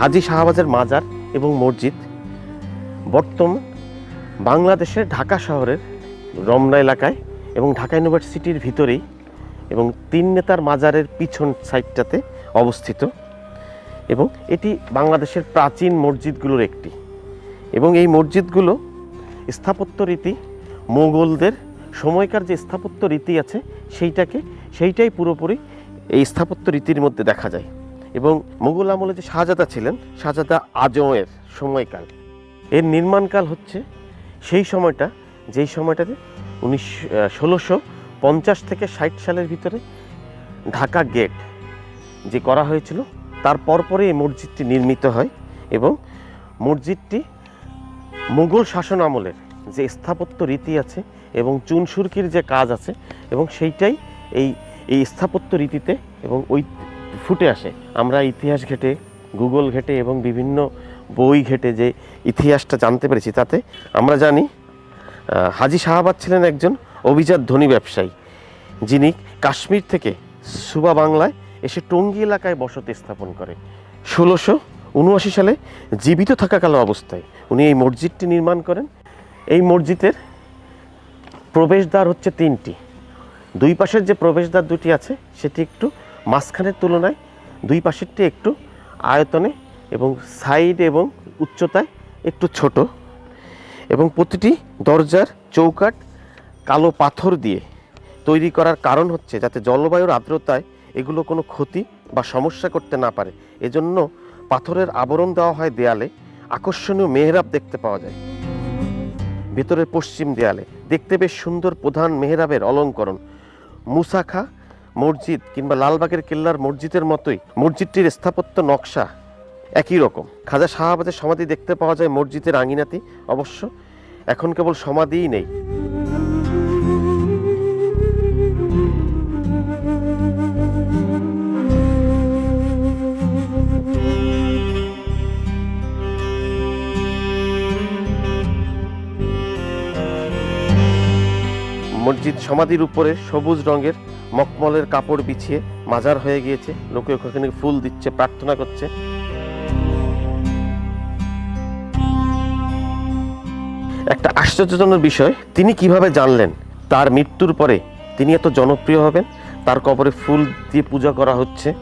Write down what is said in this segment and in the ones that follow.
হাজি শাহবাজের মাজার এবং মসজিদ, বর্তমান বাংলাদেশের ঢাকা শহরের রমনা এলাকায় এবং ঢাকা ইউনিভার্সিটির ভিতরেই এবং তিন নেতার মাজারের পিছন সাইডটাতে অবস্থিত এবং এটি বাংলাদেশের প্রাচীন মসজিদগুলোর একটি। এবং এই মসজিদগুলো স্থাপত্য রীতি, মোগলদের সময়কার যে স্থাপত্য রীতি আছে সেইটাকে, সেইটাই পুরোপুরি এই স্থাপত্য রীতির মধ্যে দেখা যায়। এবং মোগল আমলে যে শাহজাদা ছিলেন, শাহজাদা আজমের সময়কাল। এর নির্মাণকাল হচ্ছে সেই সময়টা, যেই সময়টাতে উনিশ ষোলোশো পঞ্চাশ থেকে ষাট সালের ভিতরে ঢাকা গেট যে করা হয়েছিল, তার পরপরই এই মসজিদটি নির্মিত হয় এবং মসজিদটি মুঘল শাসন আমলের যে স্থাপত্য রীতি আছে এবং চুনসুরকির যে কাজ আছে এবং সেইটাই এই এই স্থাপত্য রীতিতে এবং ওই ফুটে আসে। আমরা ইতিহাস ঘেটে, গুগল ঘেটে এবং বিভিন্ন বই ঘেটে যে ইতিহাসটা জানতে পেরেছি, তাতে আমরা জানি হাজি শাহাবাদ ছিলেন একজন অভিজাত ধনী ব্যবসায়ী। যিনি কাশ্মীর থেকে সুবা বাংলায় এসে টঙ্গী এলাকায় বসতি স্থাপন করে। ষোলোশো উনআশি সালে জীবিত থাকাকাল অবস্থায় উনি এই মসজিদটি নির্মাণ করেন। এই মসজিদের প্রবেশদ্বার হচ্ছে তিনটি। দুই পাশের যে প্রবেশদ্বার দুটি আছে, সেটি একটু মাঝখানের তুলনায় দুই পাশেরটি একটু আয়তনে এবং সাইড এবং উচ্চতায় একটু ছোট। এবং প্রতিটি দরজার চৌকাট কালো পাথর দিয়ে তৈরি করার কারণ হচ্ছে যাতে জলবায়ুর আর্দ্রতায় এগুলো কোনো ক্ষতি বা সমস্যা করতে না পারে। এজন্য পাথরের আবরণ দেওয়া হয় দেয়ালে, আকর্ষণীয় মেহরাব দেখতে পাওয়া যায়। ভেতরের পশ্চিম দেয়ালে দেখতে বেশ সুন্দর প্রধান মেহরাবের অলঙ্করণ। মুসাখা মসজিদ কিংবা লালবাগের কেল্লার মসজিদের মতোই মসজিদটির স্থাপত্য নকশা একই রকম। খাজা শাহাবাজের সমাধি দেখতে পাওয়া যায় মসজিদের আঙিনাতে। অবশ্য এখন কেবল সমাধিই নেই। মসজিদ সমাধির উপরে সবুজ রঙের মকমলের কাপড় বিছিয়ে মাজার হয়ে গিয়েছে। লোকে ওখানে ফুল দিচ্ছে, প্রার্থনা করছে। একটা আশ্চর্যজনক বিষয়, তিনি কীভাবে জানলেন? তার মৃত্যুর পরে তিনি এত জনপ্রিয় হবেন? তার কবরে ফুল দিয়ে পূজা করা হচ্ছে?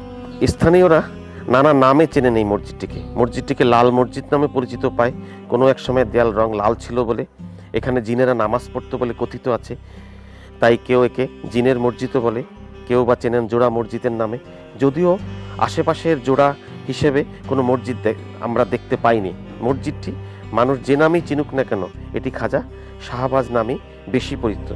স্থানীয়রা নানা নামে চেনে নেই মসজিদটিকে। মসজিদটিকে লাল মসজিদ নামে পরিচিত পায়। কোনো এক সময় দেয়াল রং লাল ছিল বলে। এখানে জিনেরা নামাজ পড়তো বলে কথিত আছে। তাই কেউ একে জিনের মসজিদও বলে, কেউ বা চেনেন জোড়া মসজিদের নামে। যদিও আশেপাশের জোড়া হিসেবে কোনো মসজিদ আমরা দেখতে পাইনি। মসজিদটি মানুষ যে নামেই চিনুক না কেন, এটি খাজা শাহবাজ নামে বেশি পরিচিত।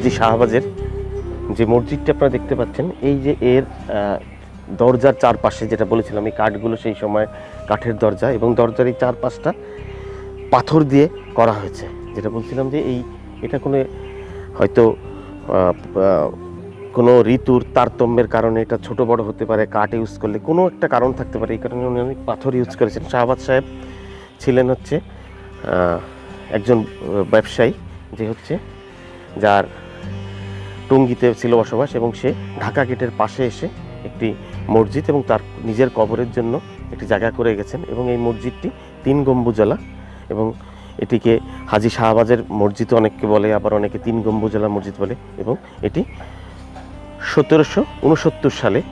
হাজি শাহবাজের যে মসজিদটা আপনারা দেখতে পাচ্ছেন, এই যে এর দরজার চারপাশে যেটা বলেছিলাম, এই কাঠগুলো সেই সময় কাঠের দরজা এবং দরজার এই চারপাশটা পাথর দিয়ে করা হয়েছে। যেটা বলছিলাম যে এই, এটা কোনো, হয়তো কোনো ঋতুর তারতম্যের কারণে এটা ছোট বড় হতে পারে, কাঠ ইউজ করলে কোনো একটা কারণ থাকতে পারে, এই কারণে উনি অনেক পাথর ইউজ করেছেন। শাহবাজ সাহেব ছিলেন হচ্ছে একজন ব্যবসায়ী যে হচ্ছে, যার টঙ্গিতে ছিল বসবাস এবং সে ঢাকা গেটের পাশে এসে একটি মসজিদ এবং তার নিজের কবরের জন্য একটি জায়গা করে গেছেন এবং এই মসজিদটি তিন গম্বুজলা এবং এটিকে হাজি শাহবাজের মসজিদ অনেককে বলে, আবার অনেকে তিন গম্বুজলা মসজিদ বলে এবং এটি সতেরোশো উনসত্তর সালে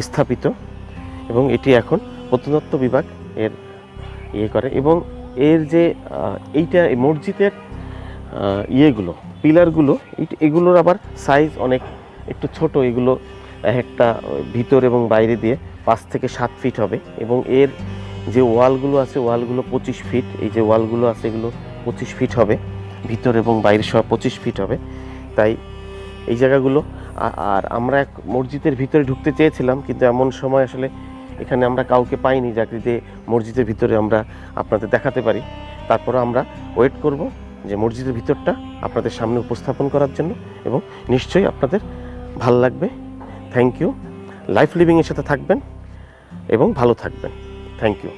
স্থাপিত এবং এটি এখন প্রত্নতত্ত্ব বিভাগ এর ইয়ে করে এবং এর যে এইটা এই মসজিদের ইয়েগুলো, পিলারগুলো এগুলোর আবার সাইজ অনেক, একটু ছোট, এগুলো একটা ভিতর এবং বাইরে দিয়ে পাঁচ থেকে সাত ফিট হবে এবং এর যে ওয়ালগুলো আছে, ওয়ালগুলো পঁচিশ ফিট এই যে ওয়ালগুলো আছে, এগুলো পঁচিশ ফিট হবে, ভিতর এবং বাইরে সব পঁচিশ ফিট হবে। তাই এই জায়গাগুলো আর আমরা এক মসজিদের ভিতরে ঢুকতে চেয়েছিলাম, কিন্তু এমন সময় আসলে এখানে আমরা কাউকে পাইনি চাকরিতে মসজিদের ভিতরে আমরা আপনাদের দেখাতে পারি। তারপরে আমরা ওয়েট করব। যে মসজিদের ভিতরটা আপনাদের সামনে উপস্থাপন করার জন্য এবং নিশ্চয়ই আপনাদের ভালো লাগবে। থ্যাংক ইউ লাইফ লিভিংয়ের সাথে থাকবেন এবং ভালো থাকবেন। Thank you